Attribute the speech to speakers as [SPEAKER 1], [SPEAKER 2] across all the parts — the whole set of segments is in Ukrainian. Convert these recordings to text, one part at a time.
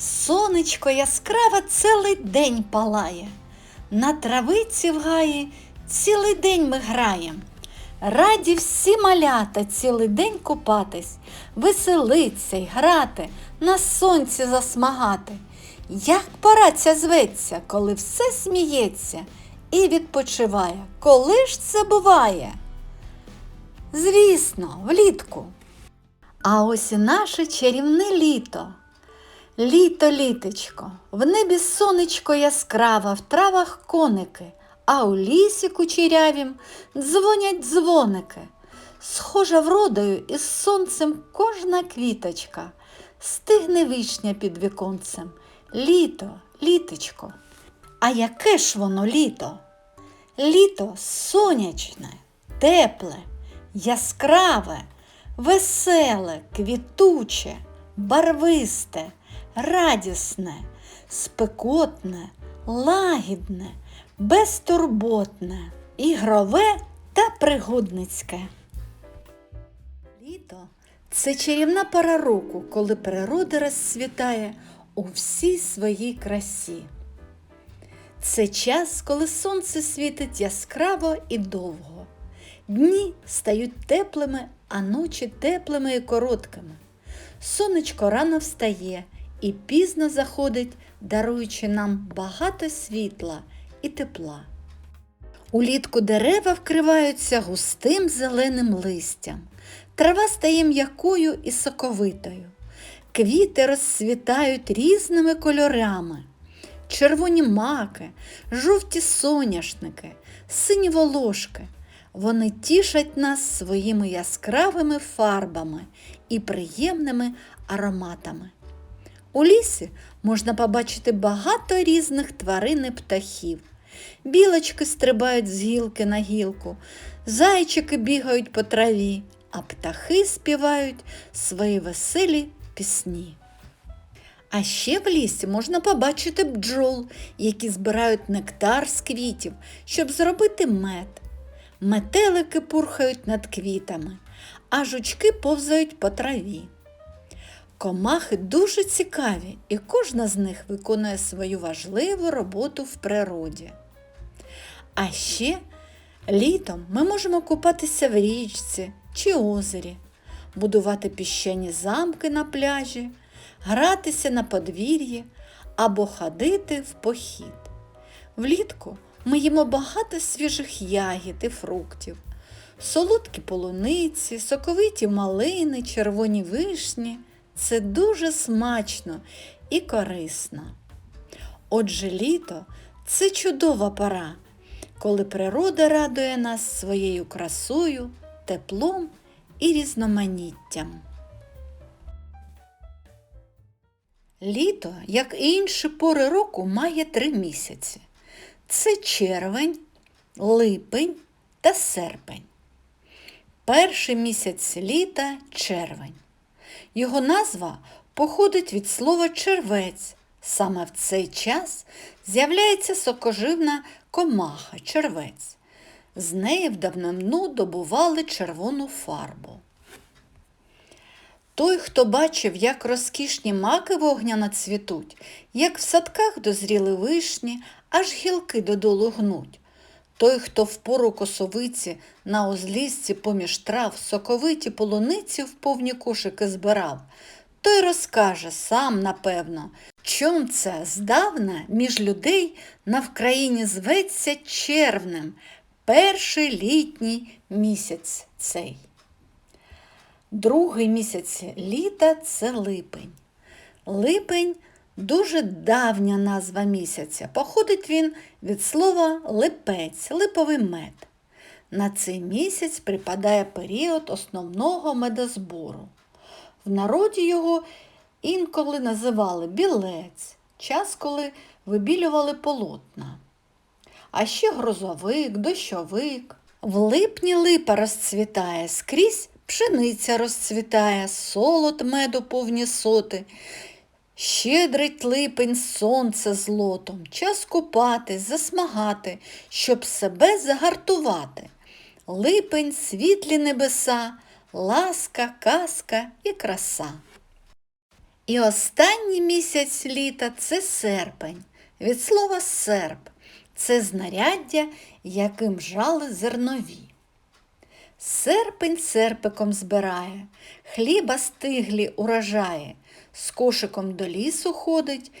[SPEAKER 1] Сонечко яскраве цілий день палає, на травиці в гаї цілий день ми граєм. Раді всі малята цілий день купатись, веселиться й грати, на сонці засмагати. Як пора ця зветься, коли все сміється і відпочиває, коли ж це буває? Звісно, влітку. А ось і наше чарівне літо. Літо, літечко, в небі сонечко яскраве, в травах коники, а у лісі кучерявім дзвонять дзвоники. Схожа вродою із сонцем кожна квіточка, стигне вишня під віконцем. Літо, літечко. А яке ж воно літо? Літо сонячне, тепле, яскраве, веселе, квітуче, барвисте, радісне, спекотне, лагідне, безтурботне, ігрове та пригодницьке. Літо це чарівна пора року, коли природа розцвітає у всій своїй красі. Це час, коли сонце світить яскраво і довго. Дні стають теплими, а ночі теплими і короткими. Сонечко рано встає і пізно заходить, даруючи нам багато світла і тепла. Улітку дерева вкриваються густим зеленим листям, трава стає м'якою і соковитою. Квіти розцвітають різними кольорами. Червоні маки, жовті соняшники, сині волошки. Вони тішать нас своїми яскравими фарбами і приємними ароматами. У лісі можна побачити багато різних тварин і птахів. Білочки стрибають з гілки на гілку, зайчики бігають по траві, а птахи співають свої веселі пісні. А ще в лісі можна побачити бджол, які збирають нектар з квітів, щоб зробити мед. Метелики пурхають над квітами, а жучки повзають по траві. Комахи дуже цікаві, і кожна з них виконує свою важливу роботу в природі. А ще літом ми можемо купатися в річці чи озері, будувати піщані замки на пляжі, гратися на подвір'ї або ходити в похід. Влітку ми їмо багато свіжих ягід і фруктів, солодкі полуниці, соковиті малини, червоні вишні. Це дуже смачно і корисно. Отже, літо це чудова пора, коли природа радує нас своєю красою, теплом і різноманіттям. Літо, як і інші пори року, має три місяці. Це червень, липень та серпень. Перший місяць літа червень. Його назва походить від слова червець. Саме в цей час з'являється сокоживна комаха червець. З неї в давнину добували червону фарбу. Той, хто бачив, як розкішні маки вогняно цвітуть, як в садках дозріли вишні, аж гілки додолу гнуть. Той, хто в пору косовиці на узліссі поміж трав соковиті полуниці в повні кошики збирав, той розкаже сам, напевно, чом це здавна між людей на Вкраїні зветься червнем, перший літній місяць цей. Другий місяць літа це липень. Липень дуже давня назва місяця. Походить він від слова липець, липовий мед. На цей місяць припадає період основного медозбору. В народі його інколи називали білець, час, коли вибілювали полотна. А ще грозовик, дощовик. В липні липа розцвітає, скрізь пшениця розцвітає, солод меду повні соти. Щедрить липень сонце злотом, час купатись, засмагати, щоб себе загартувати. Липень, світлі небеса, ласка, казка і краса. І останній місяць літа це серпень. Від слова серп це знаряддя, яким жали зернові. Серпень серпиком збирає, хліба стиглі урожає, з кошиком до лісу ходить,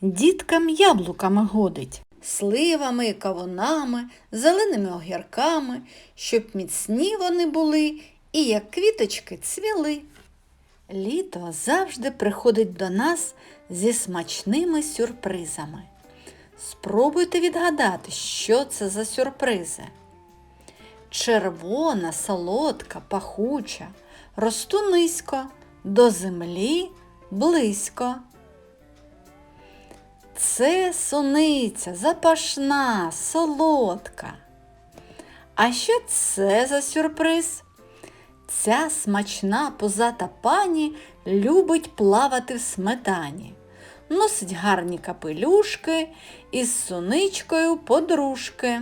[SPEAKER 1] діткам яблуками годить, сливами, кавунами, зеленими огірками, щоб міцні вони були і як квіточки цвіли. Літо завжди приходить до нас зі смачними сюрпризами. Спробуйте відгадати, що це за сюрпризи. Червона, солодка, пахуча, росту низько, до землі близько. Це суниця, запашна, солодка. А що це за сюрприз? Ця смачна позата пані любить плавати в сметані, носить гарні капелюшки із суничкою подружки.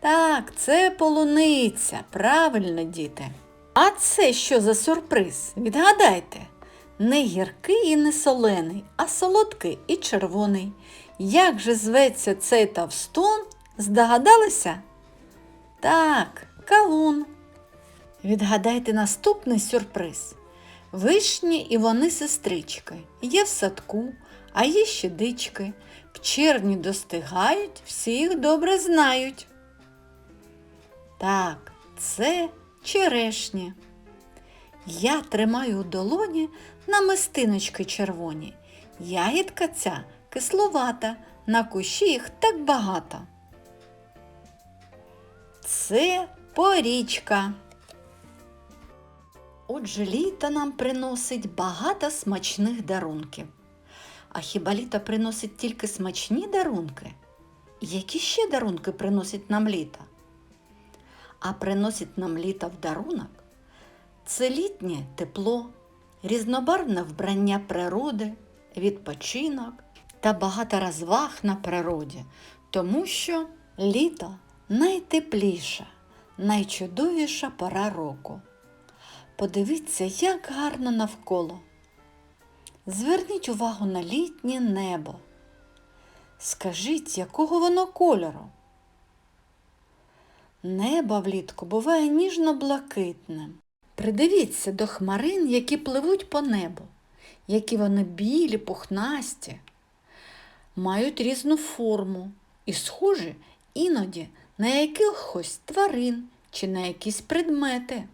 [SPEAKER 1] Так, це полуниця, правильно, діти. А це що за сюрприз? Відгадайте. Не гіркий і не солений, а солодкий і червоний. Як же зветься цей товстун? Здогадалися? Так, кавун. Відгадайте наступний сюрприз. Вишні і вони сестрички. Є в садку, а є ще дички. В червні достигають, всі їх добре знають. Так, це черешні. Я тримаю у долоні намистиночки червоні. Ягідка ця кисловата, на кущі їх так багато. Це порічка. Отже, літо нам приносить багато смачних дарунків. А хіба літо приносить тільки смачні дарунки? Які ще дарунки приносить нам літо? А приносить нам літо в дарунок це літнє тепло, різнобарвне вбрання природи, відпочинок та багато розваг на природі, тому що літо найтепліша, найчудовіша пора року. Подивіться, як гарно навколо. Зверніть увагу на літнє небо. Скажіть, якого воно кольору? Небо влітку буває ніжно-блакитним. Придивіться до хмарин, які пливуть по небу, які вони білі, пухнасті, мають різну форму і схожі іноді на якихось тварин чи на якісь предмети.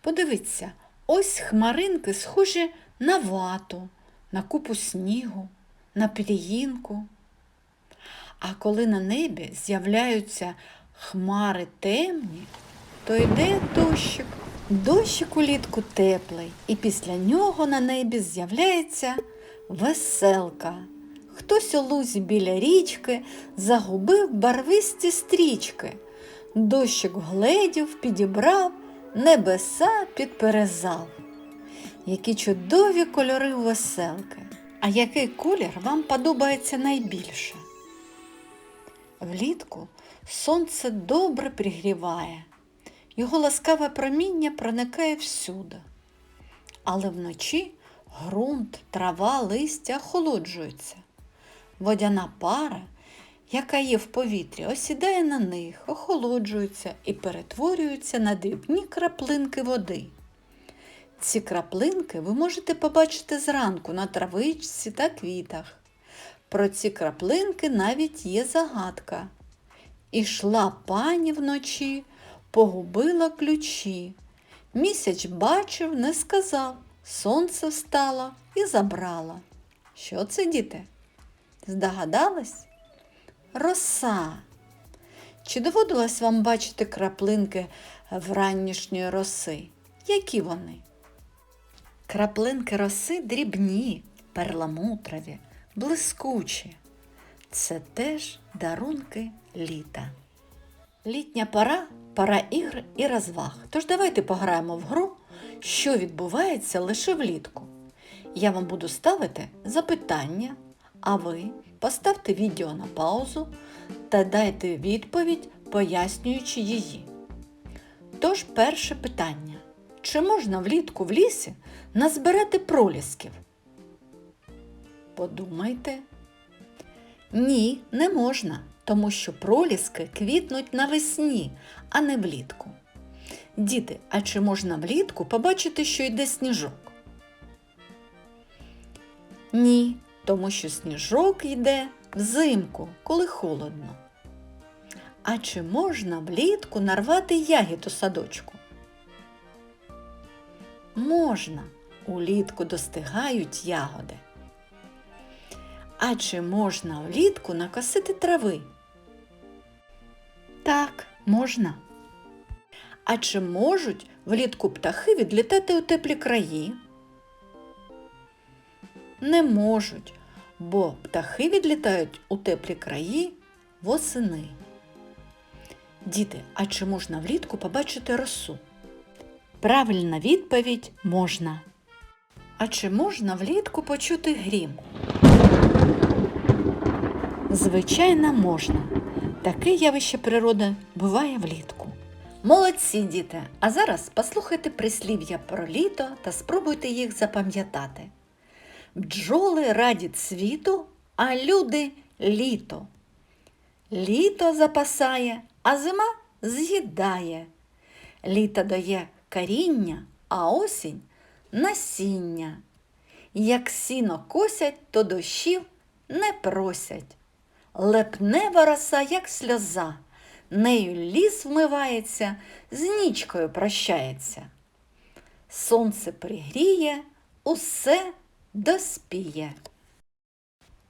[SPEAKER 1] Подивіться, ось хмаринки схожі на вату, на купу снігу, на пір'їнку. А коли на небі з'являються хмари темні, то йде дощик. Дощик улітку теплий, і після нього на небі з'являється веселка. Хтось у лузі біля річки загубив барвисті стрічки. Дощик вгледів, підібрав, небеса підперезав. Які чудові кольори веселки. А який колір вам подобається найбільше? Влітку сонце добре пригріває, його ласкаве проміння проникає всюди. Але вночі ґрунт, трава, листя охолоджуються. Водяна пара, яка є в повітрі, осідає на них, охолоджується і перетворюється на дрібні краплинки води. Ці краплинки ви можете побачити зранку на травичці та квітах. Про ці краплинки навіть є загадка. Ішла пані вночі, погубила ключі. Місяць бачив, не сказав, сонце встало і забрала. Що це, діти? Здогадались? Роса. Чи доводилось вам бачити краплинки вранішньої роси? Які вони? Краплинки роси дрібні, перламутрові, блискучі. Це теж дарунки літа. Літня пора пора ігр і розваг. Тож давайте пограємо в гру, що відбувається лише влітку. Я вам буду ставити запитання, а ви поставте відео на паузу та дайте відповідь, пояснюючи її. Тож перше питання. Чи можна влітку в лісі назбирати пролісків? Подумайте. Ні, не можна, тому що проліски квітнуть навесні, а не влітку. Діти, а чи можна влітку побачити, що йде сніжок? Ні, тому що сніжок йде взимку, коли холодно. А чи можна влітку нарвати ягід у садочку? Можна, улітку достигають ягоди. А чи можна влітку накосити трави? Так, можна. А чи можуть влітку птахи відлітати у теплі краї? Не можуть, бо птахи відлітають у теплі краї восени. Діти, а чи можна влітку побачити росу? Правильна відповідь можна. А чи можна влітку почути грім? Звичайно, можна. Таке явище природи буває влітку. Молодці, діти! А зараз послухайте прислів'я про літо та спробуйте їх запам'ятати. Бджоли радять світу, а люди літо. Літо запасає, а зима з'їдає. Літо дає каріння, а осінь насіння. Як сіно косять, то дощів не просять. Лепнева роса, як сльоза, нею ліс вмивається, з нічкою прощається. Сонце пригріє, усе доспіє.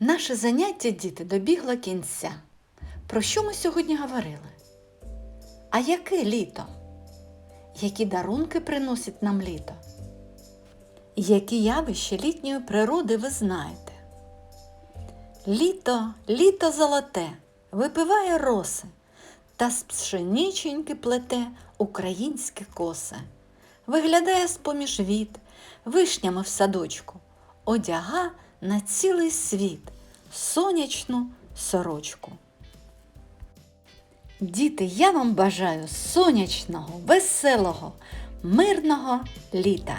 [SPEAKER 1] Наше заняття, діти, добігло кінця. Про що ми сьогодні говорили? А яке літо? Які дарунки приносить нам літо? Які явища літньої природи ви знаєте? Літо, літо золоте, випиває роси та з пшениченьки плете українські коси. Виглядає з-поміж віт, вишнями в садочку, одяга на цілий світ сонячну сорочку. Діти, я вам бажаю сонячного, веселого, мирного літа.